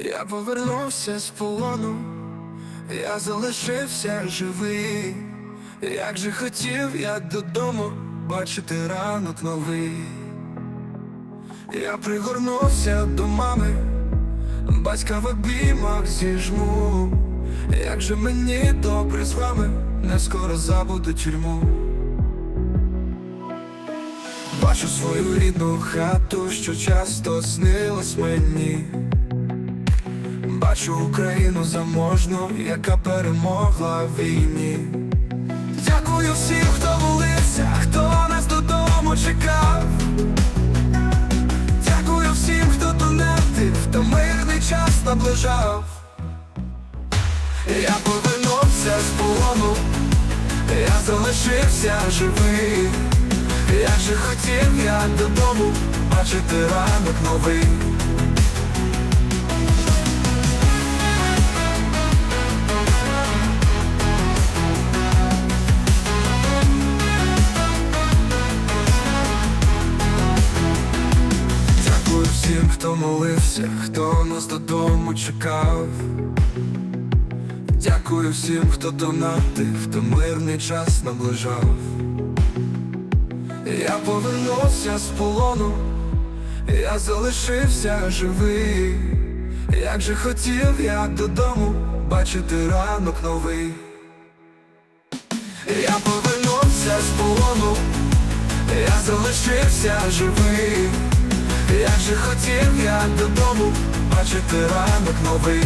Я повернувся з полону, я залишився живий. Як же хотів я додому бачити ранок новий. Я пригорнувся до мами, батька в обіймах зіжму. Як же мені добре з вами, не скоро забуду тюрму. Бачу свою рідну хату, що часто снилась мені. Бачу Україну заможну, яка перемогла в війні. Дякую всім, хто молився, хто нас додому чекав. Дякую всім, хто донатив, хто мирний час наближав. Я повернувся з полону, я залишився живий. Як же хотів я додому бачити ранок новий. Всім, хто молився, хто нас додому чекав. Дякую всім, хто донатив, хто мирний час наближав. Я повернувся з полону, я залишився живий. Як же хотів я додому бачити ранок новий. Я повернувся з полону, я залишився живий. Як же хотів я додому бачити ранок новий.